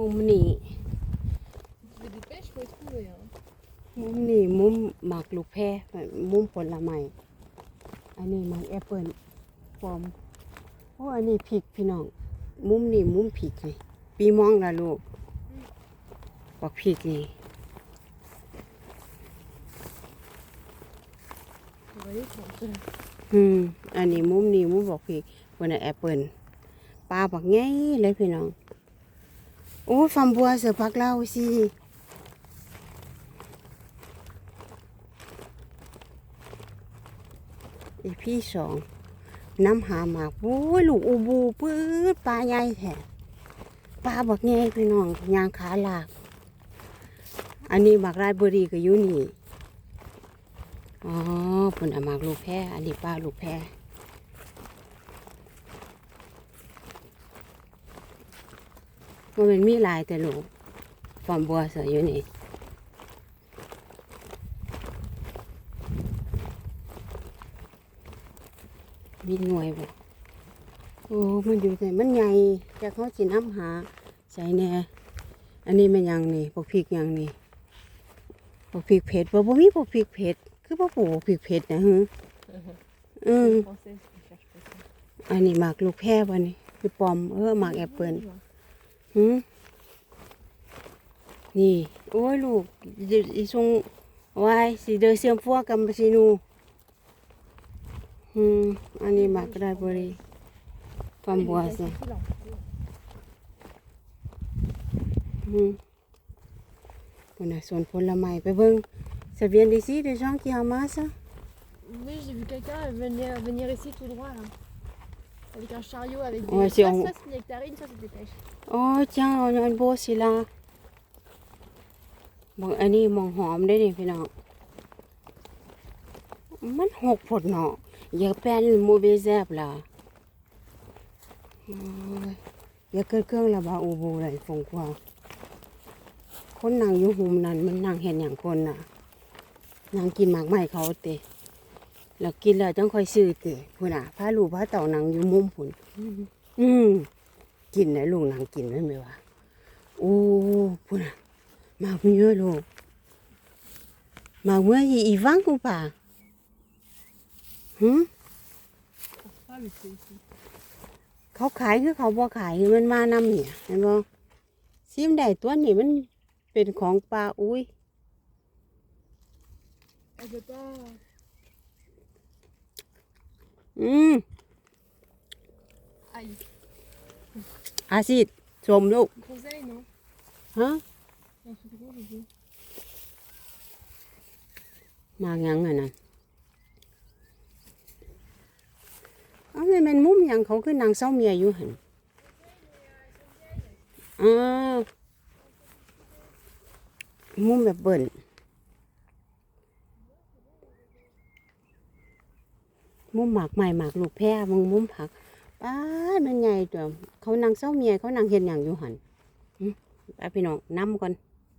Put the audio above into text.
มุมนี้มุมนี้มุมหมากลูกแพรมุมผลไม้อันนี้มากแอปเปิลปลอมโอ้อันนี้พริกพี่น้อง มุมนี้มุมพริกนี่ปีมองละลูกบักพริกนี่อืมอันนี้มุมนี้มุมบักพริกบนนแอปเปิลปลาบักไงเลยพี่น้อง โอ้ฟาร์มบัวเสือพักเล่าสิอีพี่สองน้ำหาหมากโอ้ยลูกอูบูปื๊ดปลาใหญ่แท้ปลาบักไงพี่น้องยางขาลาก อันนี้หมากราดบุรีก็อยู่นี่อ๋อเพิ่นอาหมากลูกแพรอันนี้ปลาลูกแพร มันเป็นมีหลายแต่ลูกฟอร์มบัวเสืออยู่นี่มีหน่วยบ่โอ้มันอยู่แต่มันใหญ่จะเขาสิน้ำหาใส่แหน่ อันนี้มันหยังนี่พวกพริกหยังนี่พวกพริกเผ็ดบ่บ่มีพวกพริกเผ็ดคือบ่ปลูกพวกพริกเผ็ดนะฮึอืม Française qui cherche pas ça. อันนี้หมากลูกแพรบ่นี่คือปอมเออหมากแอปเปิ้ล Ouais. หืมนี่ โอ้ยลูกอีทรงไว้สีเดอเสียมฟัวกับสีนูอืมอันนี้หมากกระดาษบริฟอมบัว Elle est สิ ici, là. อืมคนน่ะสวนผลไม้ไปเบิ่ง Ça vient d'ici, des gens qui amassent Oui, j'ai vu quelqu'un venir, venir ici tout droit là. Avec un chariot avec des. Ouais, c'est soit, en- soit c'est une nectarine, soit c'est des pêches. Oh, tiens, on a un beau là. บอกอันนี้มองหอมได้นี่พี่น้อง มันหกผดเนาะอย่าแป้นโมเบแซบล่ะโอ้ยอย่าเกิดเครื่องระบาอูบูเลยฟงกว่า คนนั่งอยู่หุมนั่นมันนั่งเห็นอย่างคนน่ะนั่งกินหมากไม้เขาเตะ แล้วกินแล้วจังค่อยซื้อเตะพุ่นน่ะพาลูกพาเต่านังอยู่มุมพุ่นอืมกินนลูกนางกินได้ไหมวะโอ้พูดนะมาเมื่อลูกมาเมื่ออีฟังกูป่ะหืมเขาขายคือเขาบ่ขายคือมันมานำเนี่ยเห็นบ่ซิมได้ตัวนี้มันเป็นของปลาอุ้ย Elle veut pas. อืม Aïe. อาซิดชมลูก Groseille, non ฮะ Un truc gros, j'ai vu. มายังไงน่ะเอ้ามันเป็นมุมหยังเขาคือนางเศร้าเมียอยู่หันอ่ามุมแบบเบิ่น มุมหมากใหม่หมากลูกแพรมึงมุมผักป้ามันใหญ่ตัวเขานางเศร้าเมียเขานางเห็นอย่างอยู่หันไปพี่น้องนำก่อน